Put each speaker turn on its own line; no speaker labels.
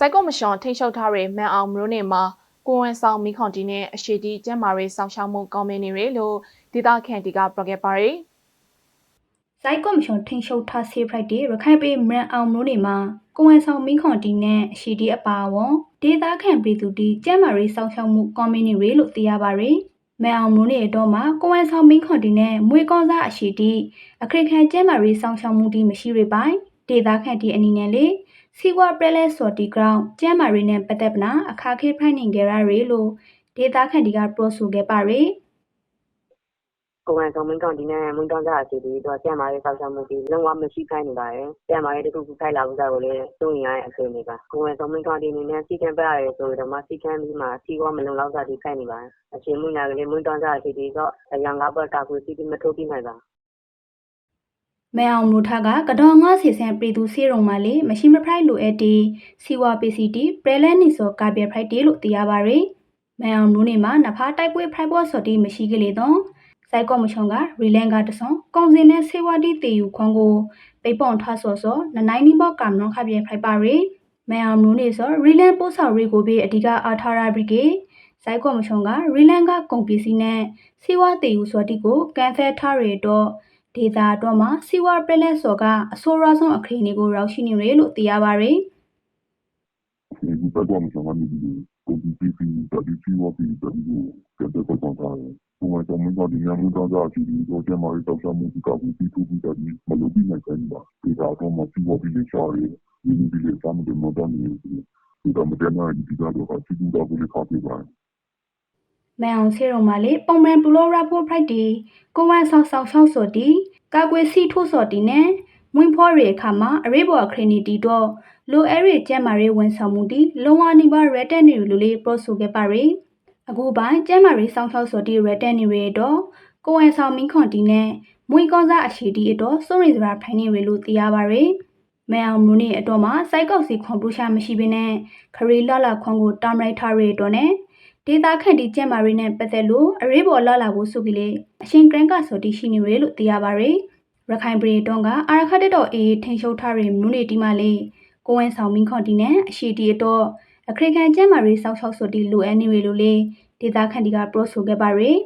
စိုက်ကော့မရှောင်ထိန်းချုပ်ထားတဲ့မန်အောင်မျိုးနယ်မှာကိုဝန်ဆောင်မိခွန်တီနဲ့အရှိတီကျမ်းမာရေးဆောင်ရှောက်မှုကောင်းမင်းနေတယ်လို့ဒေတာခန့်တီကပြောခဲ့ပါတယ်
စိုက်ကော့မရှင်ထိန်ရှုပ်ထားဆေးဖရိုက်တီရခိုင်ပြည်မရန်အောင်မျိုးနေမှာကိုဝန်ဆောင်မင်းခွန်တီနဲ့အရှိတီအပါအဝင်ဒေသခံပြည်သူတီကျမ်းမာရေးစောင့်ရှောက်မှုကွန်မြူနတီလို့သိရပါရယ်မန်အောင်မျိုးနေတော့မှာကိုဝန်ဆောင်မင်းခွန်တီနဲ့မွေးကောင်းစားအရှိတီအခရခံကျမ်းမာရေးစောင့်ရှောက်မှုတီမရှိရပိုင်းဒေသခံတီအနေနဲ့လေ စီဝါပရလဲစော်တီဂရောင်းကျမ်းမာရေးနဲ့ပတ်သက်ပနာအခါခေဖိုင်နေကြရရလို့ဒေသခံတီကပြောဆိုခဲ့ပါရယ်
ကိုယ်ဝန်ဆောင်မင်းကောင်ဒီနဲ့မွန်းတောင်းကြအစီအပြီးတော့ကျန်မာရေးစောက်ရှောက်မှုဒီလုံးဝမရှိခိုင်းနေပါတယ်။ကျန်မာရေးတစ်ခုခုခိုင်းလာလို့ကြကိုလည်းစိုးရင်ရတဲ့အခြေအနေပါ။ကိုယ်ဝန်ဆောင်မင်းကောင်ဒီအနေနဲ့စီကံပရတယ်ဆိုတော့မှစီကံပြီးမှစီကောမလုံလောက်တာဒီခိုင်းနေပါတယ်။အချိန်မွန်းလာကလေးမွန်းတောင်းကြအစီအပြီးတော့အရန်ကားဘက်ကကိုစီပြီးမထုတ်ပြနိုင်ပါဘူး။
မဲအောင်လူထကကတော်ငါစီဆန်ပြည်သူစီရုံမှာလေမရှိမဖရိုက်လိုအပ်တီစီဝါပီစီတီပရလဲနီဆိုကာပြဖရိုက်တီလို့သိရပါရယ်မဲအောင်လူနေမှာနဖားတိုက်ပွဲဖရိုက်ဘော့စော်တီမရှိကလေးတော့စိုက်ကော့မချုံကရီလန်ကတဆုံကုံစင်နဲ့ဆေဝါတီတေယူခွန်ကိုပိတ်ပွန်ထဆော့ဆော့နနိုင်နီဘော့ကမ်နောခပြဖရိုက်ပါရယ်မဲအောင်လူနေဆိုရီလန်ပို့ဆော်ရီကိုပြီးအဓိကအာထာရာဘရီကေစိုက်ကော့မချုံကရီလန်ကကုန်ပစ္စည်းနဲ့ဆေဝါတေယူစော်တီကိုကန်ဆယ်ထားရတော့ ဒေတာတော့မှာစီဝါပလက်စော်ကအဆိုးရဆုံးအခရီးတွေကိုရောက်ရှိနေတယ်လို့သိရပါရယ်
ဒီဘက်ကတော့ကျွန်တော်တို့ဒီကိုဒီပီပီတာဒီစီဝါပီတာဒီကိုကတဲ့ပတ်သက်တာဘုံမှာကျွန်တော်တို့ဒီညမှုတော့ကြာစီဒီတော့ကျမရီတော့ဆောင်မှုကဘူးဒီတူဒီတာဒီမလို့ပြီးနိုင်တယ်ပါဒီတော့မှစီဝါပီလေးချာရီဒီဒီလေးစမ်းတယ်မတော်နေဘူးဒီတော့မတနာဒီကတော့စီဒီတော့ကိုလေးခါပြပါ
မဲအောင်ဆေရုံမှာလေပုံမှန်ပလိုရာဖိုဖရိုက်တီကိုဝမ်ဆောက်ဆောက်ရှောက်စော်တီကာကွယ်စီထိုးစော်တီနဲ့မွင်းဖော်ရေအခါမှာအရေးပေါ်အခရီးနီတီတော့လိုအဲရီကျဲမာရေးဝန်ဆောင်မှုတီလုံဝနီပါရက်တက်နေလူလေးပရိုဆိုခဲ့ပါရယ်အခုပိုင်းကျဲမာရေးဆောင်းရှောက်စော်တီရက်တက်နေရတော့ကိုဝမ်ဆောင်မင်းခွန်တီနဲ့မွေကောင်းစားအချီတီအတော့စိုးရင်စရာဖိုင်နေရလို့သိရပါရယ်မဲအောင်မူနေအတော့မှာစိုက်ကောက်စီခွန်ပလူရှာမရှိဘဲနဲ့ခရီလာလာခွန်ကိုတာမရိုက်ထားရတော့နဲ့ ဒေတာခန့်တီကျက်မာရီနဲ့ပတ်သက်လို့အရေးပေါ်လာလာဖို့ဆိုပြီးလေအရှင်ဂရန်ကဆိုတီရှိနေရလို့သိရပါရယ်ရခိုင်ပြည်တွန်းကအာရခတ်တော်အေးထိန်ရှုပ်ထားတဲ့မြူနေတီမလေးကိုဝင်းဆောင်မင်းခွန်တီနဲ့အရှိတီတော့အခရိကန်ကျက်မာရီစောက်ချောက်ဆိုတီလိုအပ်နေရလို့လေဒေတာခန့်တီကပရိုဆိုခဲ့ပါရယ်